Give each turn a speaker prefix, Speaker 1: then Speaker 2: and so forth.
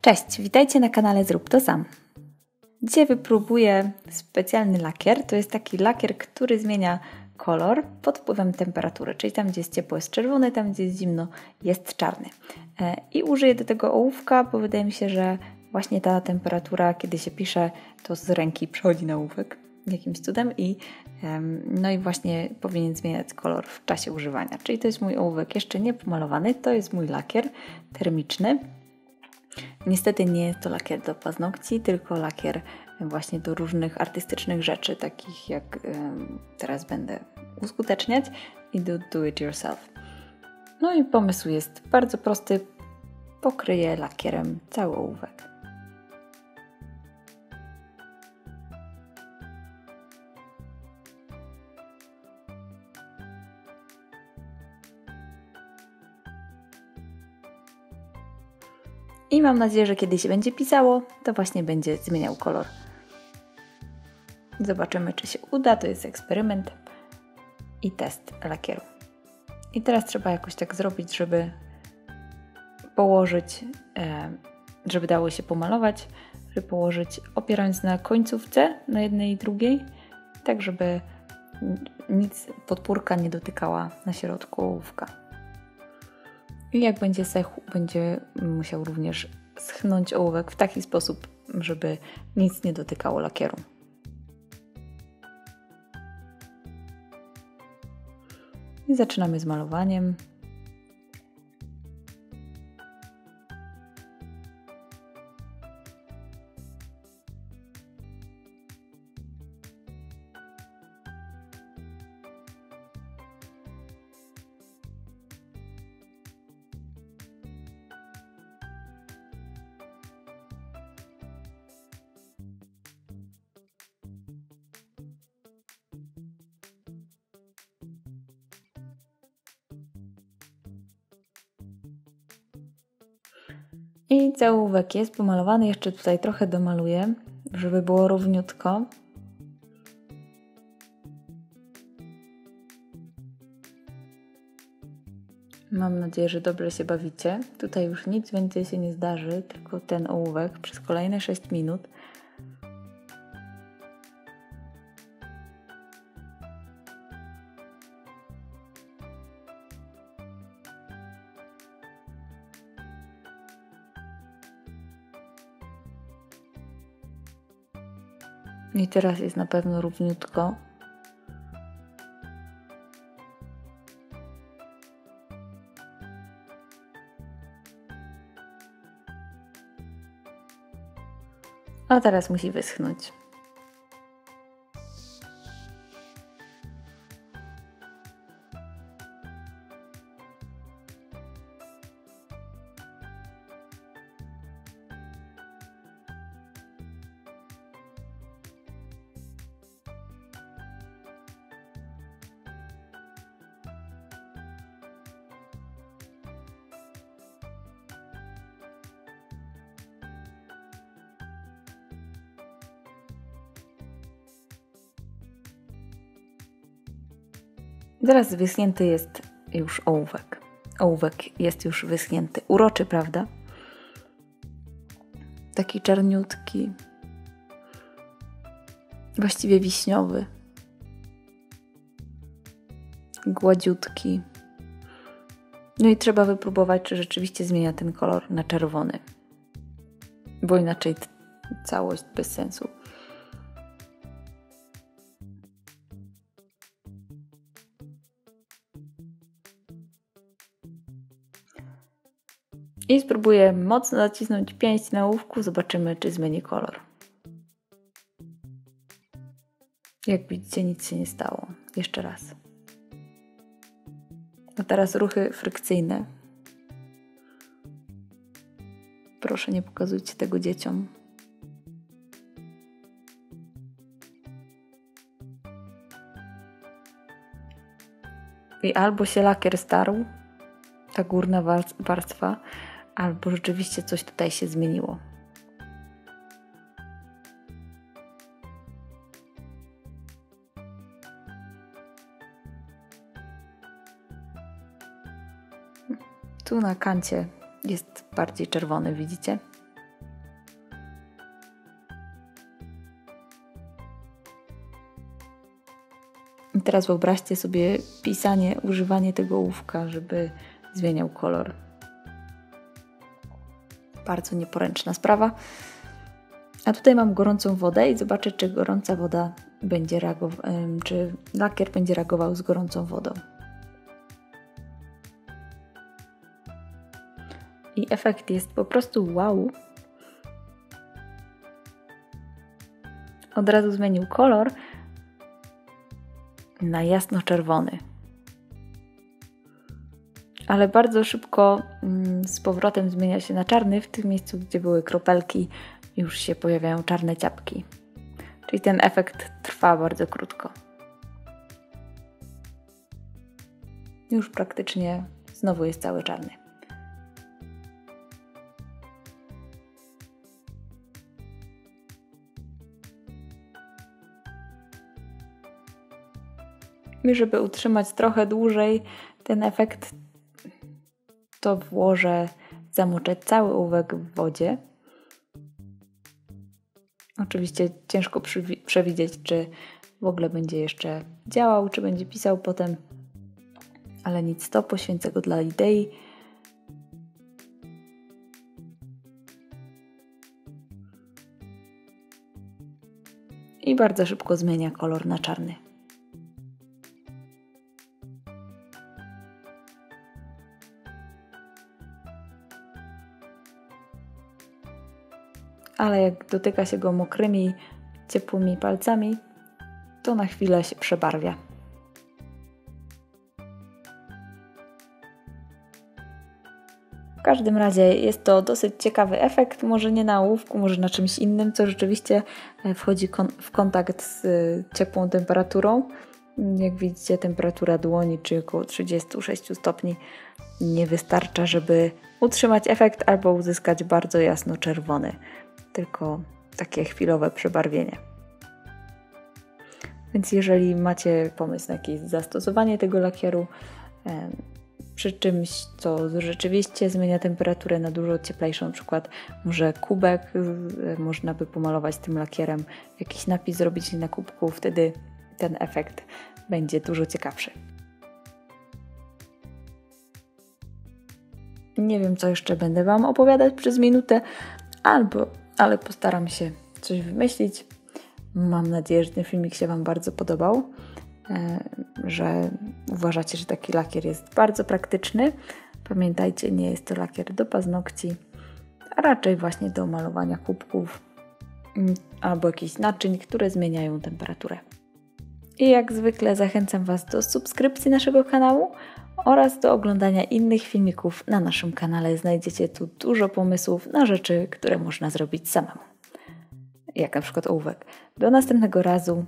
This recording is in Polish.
Speaker 1: Cześć, witajcie na kanale Zrób to sam. Dzisiaj wypróbuję specjalny lakier. To jest taki lakier, który zmienia kolor pod wpływem temperatury, czyli tam gdzie jest ciepło jest czerwony, tam gdzie jest zimno jest czarny. E, I użyję do tego ołówka, bo wydaje mi się, że właśnie ta temperatura, kiedy się pisze, to z ręki przechodzi na ołówek jakimś cudem i no i właśnie powinien zmieniać kolor w czasie używania. Czyli to jest mój ołówek jeszcze nie pomalowany, to jest mój lakier termiczny. Niestety nie jest to lakier do paznokci, tylko lakier właśnie do różnych artystycznych rzeczy, takich jak teraz będę uskuteczniać i do do it yourself. No i pomysł jest bardzo prosty. Pokryję lakierem cały ołówek. I mam nadzieję, że kiedy się będzie pisało, to właśnie będzie zmieniał kolor. Zobaczymy, czy się uda. To jest eksperyment i test lakieru. I teraz trzeba jakoś tak zrobić, żeby położyć, e, żeby dało się pomalować, żeby położyć opierając na końcówce, na jednej i drugiej, tak żeby nic podpórka nie dotykała na środku ołówka. I jak będzie sechł, będzie musiał również schnąć ołówek w taki sposób, żeby nic nie dotykało lakieru. I zaczynamy z malowaniem. I całówek jest pomalowany. Jeszcze tutaj trochę domaluję, żeby było równiutko. Mam nadzieję, że dobrze się bawicie. Tutaj już nic więcej się nie zdarzy, tylko ten ołówek przez kolejne 6 minut. I teraz jest na pewno równiutko. A teraz musi wyschnąć. Teraz wyschnięty jest już ołówek. Ołówek jest już wyschnięty. Uroczy, prawda? Taki czarniutki. Właściwie wiśniowy. Gładziutki. No i trzeba wypróbować, czy rzeczywiście zmienia ten kolor na czerwony. Bo inaczej całość bez sensu. I spróbuję mocno nacisnąć pięść na łówku, zobaczymy czy zmieni kolor. Jak widzicie nic się nie stało. Jeszcze raz. A teraz ruchy frykcyjne. Proszę nie pokazujcie tego dzieciom. I albo się lakier starł, ta górna warstwa, albo rzeczywiście coś tutaj się zmieniło. Tu na kancie jest bardziej czerwony, widzicie? I teraz wyobraźcie sobie pisanie, używanie tego ołówka, żeby zmieniał kolor. Bardzo nieporęczna sprawa. A tutaj mam gorącą wodę i zobaczę, czy gorąca woda będzie reagował, czy lakier będzie reagował z gorącą wodą. I efekt jest po prostu wow. Od razu zmienił kolor na jasno-czerwony. Ale bardzo szybko mm, z powrotem zmienia się na czarny. W tym miejscu, gdzie były kropelki, już się pojawiają czarne ciapki. Czyli ten efekt trwa bardzo krótko. Już praktycznie znowu jest cały czarny. I żeby utrzymać trochę dłużej ten efekt, to włożę, zamoczę cały ołówek w wodzie Oczywiście ciężko przewidzieć, czy w ogóle będzie jeszcze działał, czy będzie pisał potem, ale nic to, poświęcę go dla idei. I bardzo szybko zmienia kolor na czarny. Ale jak dotyka się go mokrymi, ciepłymi palcami, to na chwilę się przebarwia. W każdym razie jest to dosyć ciekawy efekt, może nie na ołówku, może na czymś innym, co rzeczywiście e, wchodzi w kontakt z e, ciepłą temperaturą. Jak widzicie, temperatura dłoni, czyli około 36 stopni, nie wystarcza, żeby utrzymać efekt albo uzyskać bardzo jasno czerwony tylko takie chwilowe przebarwienie. Więc jeżeli macie pomysł na jakieś zastosowanie tego lakieru przy czymś, co rzeczywiście zmienia temperaturę na dużo cieplejszą, na przykład może kubek można by pomalować tym lakierem, jakiś napis zrobić na kubku, wtedy ten efekt będzie dużo ciekawszy. Nie wiem, co jeszcze będę Wam opowiadać przez minutę, albo ale postaram się coś wymyślić. Mam nadzieję, że ten filmik się Wam bardzo podobał, e, że uważacie, że taki lakier jest bardzo praktyczny. Pamiętajcie, nie jest to lakier do paznokci, a raczej właśnie do malowania kubków mm, albo jakichś naczyń, które zmieniają temperaturę. I jak zwykle zachęcam Was do subskrypcji naszego kanału oraz do oglądania innych filmików na naszym kanale. Znajdziecie tu dużo pomysłów na rzeczy, które można zrobić samemu. Jak na przykład ołówek. Do następnego razu.